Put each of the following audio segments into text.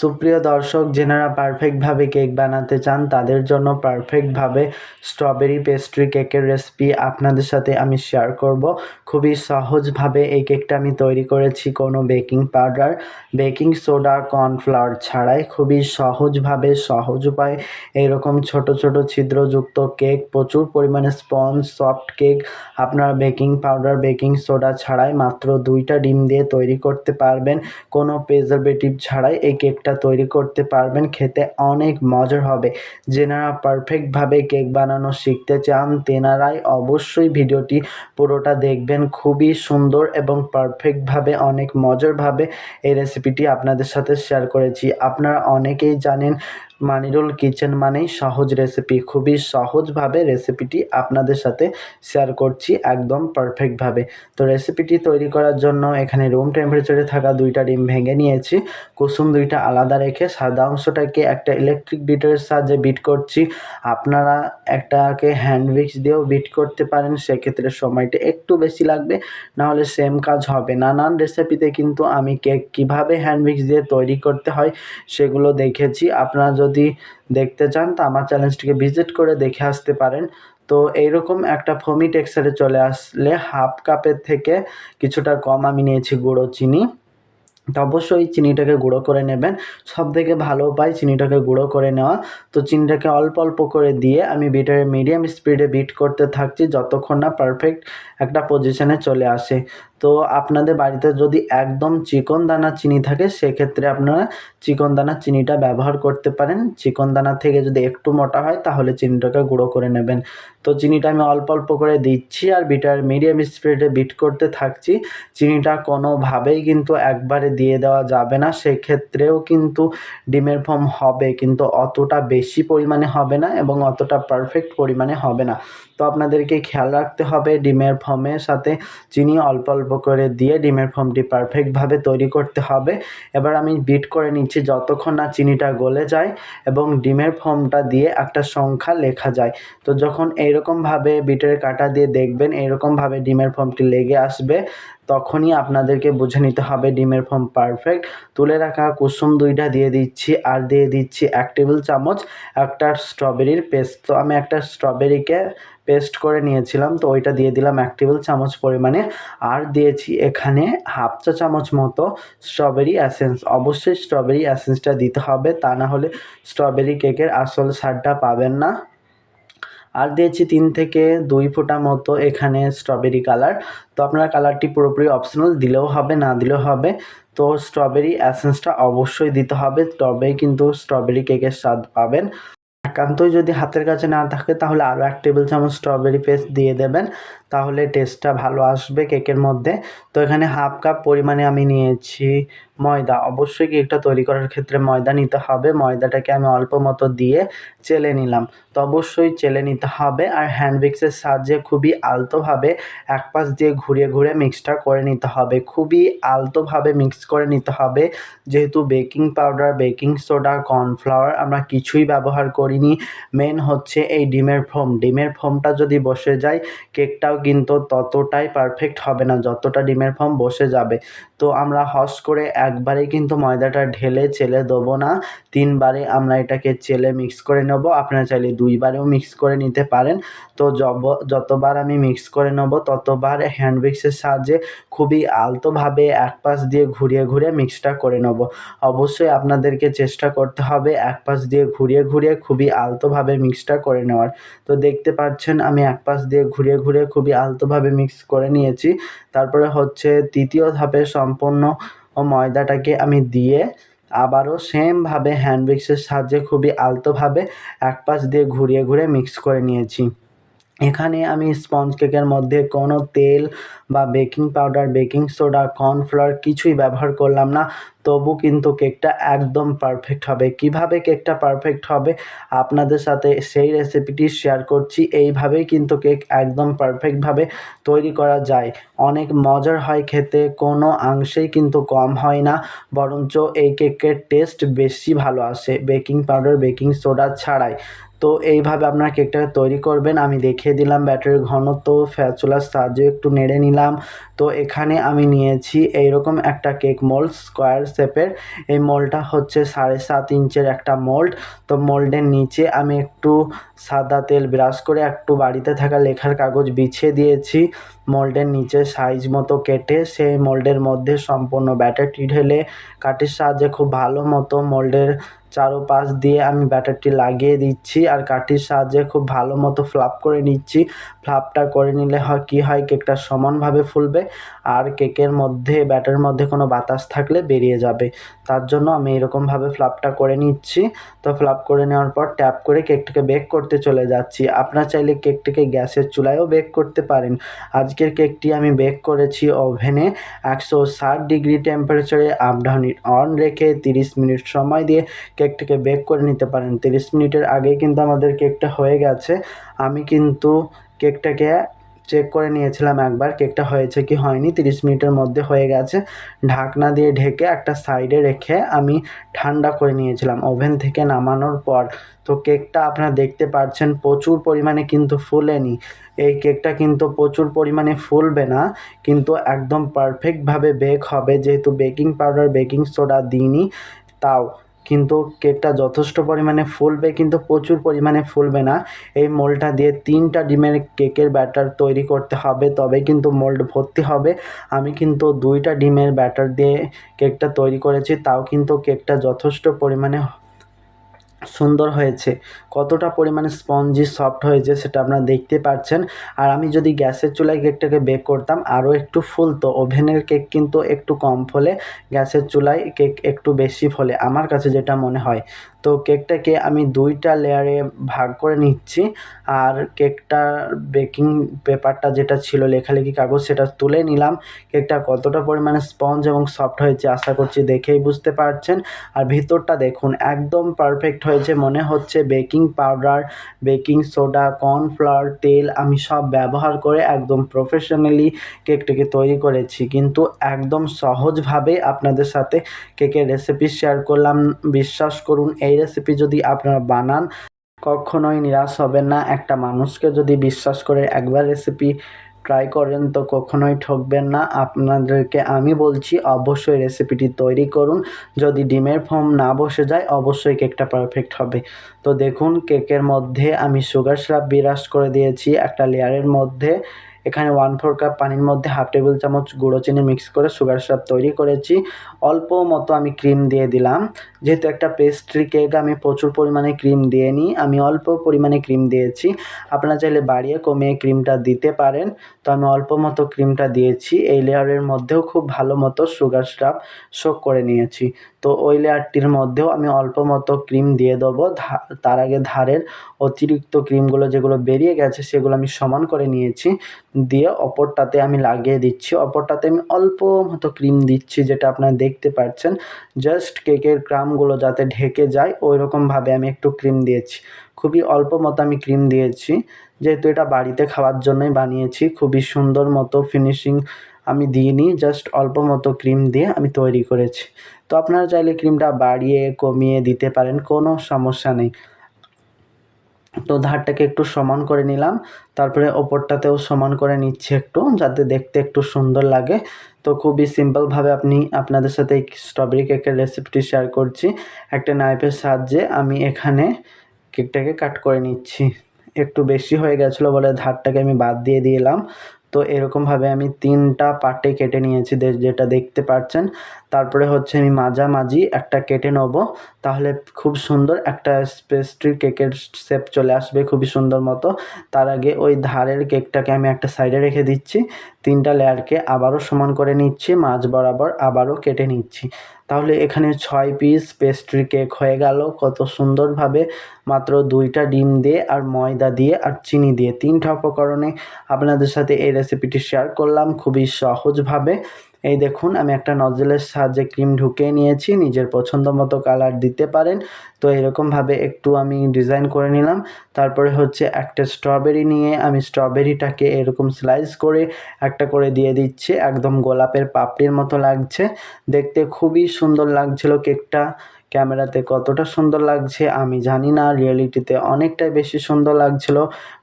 সুপ্রিয় দর্শক, যেনারা পারফেক্টভাবে কেক বানাতে চান, তাদের জন্য পারফেক্টভাবে স্ট্রবেরি পেস্ট্রি কেকের রেসিপি আপনাদের সাথে আমি শেয়ার করব। খুবই সহজভাবে এই কেকটা আমি তৈরি করেছি কোনো baking powder. Baking soda, cornflour ছাড়াই খুবই সহজভাবে, সহজ উপায়ে এইরকম ছোট ছোট ছিদ্রযুক্ত কেক, প্রচুর পরিমাণে স্পঞ্জ, সফট কেক আপনারা বেকিং পাউডার, বেকিং সোডা ছাড়াই মাত্র দুইটা ডিম দিয়ে তৈরি করতে পারবেন। কোনো প্রিজারভেটিভ ছাড়াই এই কেকটা তৈরি করতে পারবেন। খেতে অনেক মজার হবে। যেনারা পারফেক্টভাবে কেক বানানো শিখতে চান, তেনারাই অবশ্যই ভিডিওটি পুরোটা দেখবেন। খুবই সুন্দর এবং পারফেক্টভাবে অনেক মজারভাবে এই রেসিপিটি আপনাদের সাথে শেয়ার করেছি। আপনারা অনেকেই জানেন মানিরুল কিচেন মানেই সহজ রেসিপি খুবই সহজভাবে রেসিপিটি আপনাদের সাথে শেয়ার করছি একদম পারফেক্টভাবে তো রেসিপিটি তৈরি করার জন্য এখানে রুম টেম্পারেচারে থাকা দুইটা ডিম ভেঙে নিয়েছি। কুসুম দুইটা আলাদা রেখে সাদা অংশটাকে একটা ইলেকট্রিক বিটারের সাহায্যে বিট করছি। আপনারা একটাকে হ্যান্ড উইক্স দিয়েও বিট করতে পারেন, সেক্ষেত্রে সময়টা একটু বেশি লাগবে, নাহলে সেম কাজ হবে। নানান রেসিপিতে কিন্তু আমি কেক কীভাবে হ্যান্ড উইক্স দিয়ে তৈরি করতে হয়, সেগুলো দেখেছি। আপনারা দেখতে চান, তো আমার চ্যানেলটিকে ভিজিট করে দেখে আসতে পারেন। তো এইরকম একটা ফমি টেক্সচারে চলে আসলে হাফ কাপের থেকে কিছুটা কম আমি নিয়েছি গুঁড়ো চিনি। তো অবশ্যই চিনিটাকে গুঁড়ো করে নেবেন। সব থেকে ভালো উপায় চিনিটাকে গুঁড়ো করে নেওয়া। তো চিনিটাকে অল্প অল্প করে দিয়ে আমি বিটারে মিডিয়াম স্পিডে বিট করতে থাকছি, যতক্ষণ না পারফেক্ট একটা পজিশনে চলে আসে। তো আপনাদের বাড়িতে যদি একদম চিকন দানা চিনি থাকে, সেক্ষেত্রে আপনারা চিকন দানা চিনিটা ব্যবহার করতে পারেন। চিকন দানা থেকে যদি একটু মোটা হয়, তাহলে চিনিটাকে গুঁড়ো করে নেবেন। তো চিনিটা আমি অল্প অল্প করে দিচ্ছি আর বিটার মিডিয়াম স্পিডে বিট করতে থাকছি। চিনিটা কোনোভাবেই কিন্তু একবারে দিয়ে দেওয়া যাবে না। সেক্ষেত্রেও কিন্তু ডিমের ফর্ম হবে, কিন্তু অতটা বেশি পরিমাণে হবে না এবং অতটা পারফেক্ট পরিমাণে হবে না। তো আপনাদেরকে খেয়াল রাখতে হবে ডিমের ফর্মের সাথে চিনি অল্প অল্প করে দিয়ে ডিমের ফর্মটি পারফেক্টভাবে তৈরি করতে হবে। এবার আমি বিট করে নিচ্ছি যতক্ষণ না চিনিটা গলে যায় এবং ডিমের ফর্মটা দিয়ে একটা সংখ্যা লেখা যায়। তো যখন এইরকমভাবে বিটের কাটা দিয়ে দেখবেন এইরকমভাবে ডিমের ফর্মটি লেগে আসবে, তখনই আপনাদেরকে বুঝে নিতে হবে ডিমের ফর্ম পারফেক্ট তুলে রাখা কুসুম দুইটা দিয়ে দিচ্ছি আর দিয়ে দিচ্ছি এক টেবিল চামচ একটা স্ট্রবেরির পেস্ট তো আমি একটা স্ট্রবেরিকে পেস্ট করে নিয়েছিলাম, তো ওইটা দিয়ে দিলাম এক টেবিল চামচ পরিমাণে। আর দিয়েছি এখানে হাফ চা চামচ মতো স্ট্রবেরি অ্যাসেন্স অবশ্যই স্ট্রবেরি অ্যাসেন্সটা দিতে হবে, তা না হলে স্ট্রবেরি কেকের আসল স্বাদটা পাবেন না। আর দিয়েছি তিন থেকে দুই ফোঁটা মতো এখানে স্ট্রবেরি কালার তো আপনারা কালারটি পুরোপুরি অপশনাল দিলেও হবে, না দিলেও হবে। তো স্ট্রবেরি অ্যাসেন্সটা অবশ্যই দিতে হবে, তবেই কিন্তু স্ট্রবেরি কেকের স্বাদ পাবেন। একান্তই যদি হাতের কাছে না থাকে, তাহলে আরও এক টেবিল চামচ স্ট্রবেরি পেস্ট দিয়ে দেবেন। তাহলে টেস্টটা ভালো আসবে কেকের মধ্যে। তো এখানে হাফ কাপ পরিমাণে আমি নিয়েছি ময়দা। অবশ্যই কেকটা তৈরি করার ক্ষেত্রে ময়দা নিতে হবে। ময়দাটাকে আমি অল্প মতো দিয়ে চেলে নিলাম। তো অবশ্যই চেলে নিতে হবে। আর হ্যান্ড মিক্সের সাহায্যে খুবই আলতোভাবে এক পাশ দিয়ে ঘুরিয়ে ঘুরে মিক্সটা করে নিতে হবে। খুবই আলতোভাবে মিক্স করে নিতে হবে। যেহেতু baking powder baking soda cornflour আমরা কিছুই ব্যবহার করিনি। মেন হচ্ছে এই ডিমের ফোম ডিমের ফোমটা যদি বসে যায় কেকটাও কিন্তু ততটাই পারফেক্ট হবে না, যতটা ডিমের ফর্ম বসে যাবে। তো আমরা হস করে একবারেই কিন্তু ময়দাটা ঢেলে চেলে দেবো না, তিনবারে আমরা এটাকে চেলে মিক্স করে নেব। আপনারা চাইলে দুইবারেও মিক্স করে নিতে পারেন। তো জব যতবার আমি মিক্স করে নেব, ততবার হ্যান্ড মিক্সের সাহায্যে খুবই আলতোভাবে এক পাশ দিয়ে ঘুরিয়ে ঘুরিয়ে মিক্সটা করে নেব। অবশ্যই আপনাদেরকে চেষ্টা করতে হবে এক পাশ দিয়ে ঘুরিয়ে ঘুরিয়ে খুবই আলতোভাবে মিক্সটা করে নেওয়ার। তো দেখতে পাচ্ছেন আমি এক পাশ দিয়ে ঘুরিয়ে ঘুরিয়ে খুবই আলতোভাবে মিক্স করে নিয়েছি। তারপরে হচ্ছে তৃতীয় ধাপে সম্পূর্ণ ময়দাটাকে আমি দিয়ে আবারও সেমভাবে হ্যান্ড মিক্সের সাহায্যে খুবই আলতোভাবে এক পাশ দিয়ে ঘুরিয়ে ঘুরিয়ে মিক্স করে নিয়েছি। এখানে আমি স্পঞ্জ কেকের মধ্যে কোনো তেল বা baking powder baking soda cornflour কিছুই ব্যবহার করলাম না। তবু কিন্তু কেকটা একদম পারফেক্ট হবে। কীভাবে কেকটা পারফেক্ট হবে? আপনাদের সাথে সেই রেসিপিটি শেয়ার করছি। এইভাবেই কিন্তু কেক একদম পারফেক্টভাবে তৈরি করা যায়। অনেক মজার হয় খেতে, কোনো অংশেই কিন্তু কম হয় না। বরঞ্চ এই কেকের টেস্ট বেশি ভালো আসে বেকিং পাউডার বেকিং সোডা ছাড়াই। তো এইভাবে আপনারা কেকটাকে তৈরি করবেন। আমি দেখিয়ে দিলাম ব্যাটারির ঘনত্ব ফ্যাচুলার সাহায্যে একটু নেড়ে নিলাম। তো এখানে আমি নিয়েছি এইরকম একটা কেক মোল্ড স্কোয়ার শেপের এই মলটা হচ্ছে সাড়ে সাত ইঞ্চের একটা মোল্ড তো মোল্ডের নিচে আমি একটু সাদা তেল ব্রাশ করে একটু বাড়িতে থাকা লেখার কাগজ বিছিয়ে দিয়েছি। মোল্ডের নিচে সাইজ মতো কেটে সেই মোল্ডের মধ্যে সম্পূর্ণ ব্যাটারটি ঢেলে কাঠির সাহায্যে খুব ভালো মতো মোল্ডের চারোপাশ দিয়ে আমি ব্যাটারটি লাগিয়ে দিচ্ছি আর কাঠির সাহায্যে খুব ভালো মতো ফ্লাপ করে নিচ্ছি। ফ্লাপটা করে নিলে হয় কী হয়, কেকটা সমানভাবে ফুলবে আর কেকের মধ্যে ব্যাটারের মধ্যে কোনো বাতাস থাকলে বেরিয়ে যাবে। তার জন্য আমি এরকমভাবে ফ্লাপটা করে নিচ্ছি। তো ফ্লাপ করে নেওয়ার পর ট্যাপ করে কেকটাকে বেক করতে চলে যাচ্ছি। আপনারা চাইলে কেকটিকে গ্যাসের চুলায়ও বেক করতে পারেন। আজকের কেকটি আমি বেক করেছি ওভেনে একশো ষাট ডিগ্রি টেম্পারেচারে আপ ডাউন অন রেখে তিরিশ মিনিট সময় দিয়ে কেকটিকে বেক করে নিতে পারেন। তিরিশ মিনিটের আগেই কিন্তু আমাদের কেকটা হয়ে গেছে। আমি কিন্তু কেকটাকে চেক করে নিয়েছিলাম একবার কেকটা হয়েছে কি হয়নি। তিরিশ মিনিটের মধ্যে হয়ে গেছে। ঢাকনা দিয়ে ঢেকে একটা সাইডে রেখে আমি ঠান্ডা করে নিয়েছিলাম। ওভেন থেকে নামানোর পর। তো কেকটা আপনারা দেখতে পাচ্ছেন প্রচুর পরিমাণে কিন্তু ফুলেনি। এই কেকটা কিন্তু প্রচুর পরিমাণে ফুলবে না। কিন্তু একদম পারফেক্টভাবে বেক হবে। যেহেতু বেকিং পাউডার বেকিং সোডা দিইনি, তাও। কিন্তু কেকটা যথেষ্ট পরিমাণে ফুলবে, কিন্তু প্রচুর পরিমাণে ফুলবে না। এই মোল্ডটা দিয়ে তিনটা ডিমের কেকের ব্যাটার তৈরি করতে হবে তবে কিন্তু মোল্ড ভর্তি হবে। আমি কিন্তু দুইটা ডিমের ব্যাটার দিয়ে কেকটা তৈরি করেছি, তাও কিন্তু কেকটা যথেষ্ট পরিমাণে সুন্দর হয়েছে। কতটা পরিমাণে স্পঞ্জি সফট হয়েছে সেটা আপনারা দেখতে পাচ্ছেন। আর আমি যদি গ্যাসের চুলায় কেকটাকে বেক করতাম, আরও একটু ফুলতো। ওভেনের কেক কিন্তু একটু কম ফলে, গ্যাসের চুলায় কেক একটু বেশি ফলে, আমার কাছে যেটা মনে হয়। তো কেকটাকে আমি দুইটা লেয়ারে ভাগ করে নিচ্ছি। আর কেকটার বেকিং পেপারটা যেটা ছিল, লেখালেখি কাগজ, সেটা তুলে নিলাম। কেকটা কতটা পরিমাণে স্পঞ্জ এবং সফট হয়েছে আশা করছি দেখেই বুঝতে পারছেন। আর ভিতরটা দেখুন, একদম পারফেক্ট হয়েছে। মনে হচ্ছে baking powder, baking soda, cornflour, তেল, আমি সব ব্যবহার করে একদম প্রফেশনালি কেকটাকে তৈরি করেছি। কিন্তু একদম সহজভাবে আপনাদের সাথে কেকের রেসিপি শেয়ার করলাম। বিশ্বাস করুন এই রেসিপি যদি আপনারা বানান, কখনোই নিরাশ হবেন না। একটা মানুষকে যদি বিশ্বাস করে একবার রেসিপি ট্রাই করেন, তো কখনোই ঠকবেন না। আপনাদেরকে আমি বলছি, অবশ্যই রেসিপিটি তৈরি করুন। যদি ডিমের ফর্ম না বসে যায়, অবশ্যই কেকটা পারফেক্ট হবে। তো দেখুন কেকের মধ্যে আমি সুগার সিরাপ বিরাজ করে দিয়েছি। একটা লেয়ারের মধ্যে এখানে ওয়ান ফোর কাপ পানির মধ্যে হাফ টেবিল চামচ গুঁড়ো চিনি মিক্স করে সুগার সিরাপ তৈরি করেছি। অল্প মতো আমি ক্রিম দিয়ে দিলাম। যেহেতু একটা পেস্ট্রি কেক আমি প্রচুর পরিমাণে ক্রিম দিয়ে নিই। আমি অল্প পরিমাণে ক্রিম দিয়েছি। আপনারা চাইলে বাড়িয়ে কমিয়ে ক্রিমটা দিতে পারেন। তো আমি অল্প মতো ক্রিমটা দিয়েছি। এই লেয়ারের মধ্যেও খুব ভালো মতো সুগার সিরাপ শোক করে নিয়েছি। তো ওই লেয়ারটির মধ্যেও আমি অল্প মতো ক্রিম দিয়ে দেবো। তার আগে ধারের অতিরিক্ত ক্রিমগুলো যেগুলো বেরিয়ে গেছে সেগুলো আমি সমান করে নিয়েছি। দিয়ে অপরটাতে আমি লাগিয়ে দিচ্ছি। অপরটাতে আমি অল্প মতো ক্রিম দিচ্ছি যেটা আপনারা দেখতে পাচ্ছেন। জাস্ট কেকের ক্রামগুলো যাতে ঢেকে যায় ওই রকমভাবে আমি একটু ক্রিম দিয়েছি। খুবই অল্প মতো আমি ক্রিম দিয়েছি। যেহেতু এটা বাড়িতে খাওয়ার জন্যই বানিয়েছি, খুবই সুন্দর মতো ফিনিশিং আমি দিইনি জাস্ট অল্প মতো ক্রিম দিয়ে আমি তৈরি করেছি। তো আপনারা চাইলে ক্রিমটা বাড়িয়ে, কমিয়ে দিতে পারেন, কোনো সমস্যা নেই। তো ধারটাকে একটু সমান করে নিলাম, তারপরে ওপরটাতেও সমান করে নিচ্ছি একটু, যাতে দেখতে একটু সুন্দর লাগে। তো খুবই সিম্পলভাবে আপনি আপনাদের সাথে এই স্ট্রবেরি কেকের রেসিপিটি শেয়ার করছি। একটা নাইফের সাহায্যে আমি এখানে কেকটাকে কাট করে নিচ্ছি। একটু বেশি হয়ে গেছিল বলে ধারটাকে আমি বাদ দিয়ে দিলাম। তো এরকমভাবে আমি তিনটা পার্টে কেটে নিয়েছি যেটা দেখতে পাচ্ছেন। তারপরে হচ্ছে আমি মাঝামাঝি একটা কেটে নেব। তাহলে খুব সুন্দর একটা পেস্ট্রি কেকের শেপ চলে আসবে খুবই সুন্দর মতো। তার আগে ওই ধারের কেকটাকে আমি একটা সাইডে রেখে দিচ্ছি। তিনটা লেয়ারকে আবারও সমান করে নিচ্ছি, মাঝ বরাবর আবারও কেটে নিচ্ছি। তাহলে এখানে ছয় পিস পেস্ট্রি কেক হয়ে গেল। কত সুন্দরভাবে মাত্র দুইটা ডিম দিয়ে আর ময়দা দিয়ে আর চিনি দিয়ে তিনটা উপকরণে আপনাদের সাথে এই রেসিপিটি শেয়ার করলাম। খুবই সহজভাবে। এই দেখুন, আমি একটা নজলের সাহায্যে ক্রিম ঢুকিয়ে নিয়েছি, নিজের পছন্দ মতো কালার দিতে পারেন। তো এরকমভাবে একটু আমি ডিজাইন করে নিলাম। তারপরে হচ্ছে একটা স্ট্রবেরি নিয়ে আমি স্ট্রবেরিটাকে এরকম স্লাইস করে একটা করে দিয়ে দিচ্ছি। একদম গোলাপের পাপড়ির মতো লাগছে। দেখতে খুবই সুন্দর লাগছিল কেকটা ক্যামেরাতে কতটা সুন্দর লাগছে আমি জানি না, রিয়েলিটিতে অনেকটাই বেশি সুন্দর লাগছিল।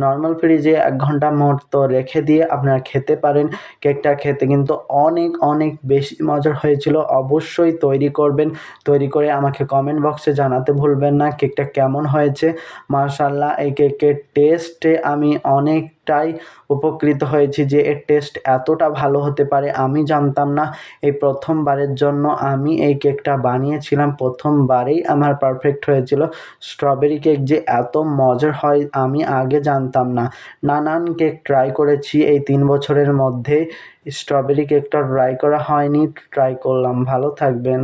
নর্মাল ফ্রিজে এক ঘণ্টা মতো রেখে দিয়ে আপনারা খেতে পারেন। কেকটা খেতে কিন্তু অনেক অনেক বেশি মজার হয়েছিল। অবশ্যই তৈরি করবেন। তৈরি করে আমাকে কমেন্ট বক্সে জানাতে ভুলবেন না কেকটা কেমন হয়েছে। মার্শাল্লাহ এই কেকের টেস্টে আমি অনেকটাই উপকৃত হয়েছি যে এর টেস্ট এতটা ভালো হতে পারে, আমি জানতাম না। এই প্রথমবারের জন্য আমি এই কেকটা বানিয়েছিলাম। প্রথমবারেই আমার পারফেক্ট হয়েছিল। স্ট্রবেরি কেক যে এত মজার হয়, আমি আগে জানতাম না। নানান কেক ট্রাই করেছি এই তিন বছরের মধ্যে। স্ট্রবেরি কেকটা ট্রাই করা হয়নি। ট্রাই করলাম। ভালো থাকবেন।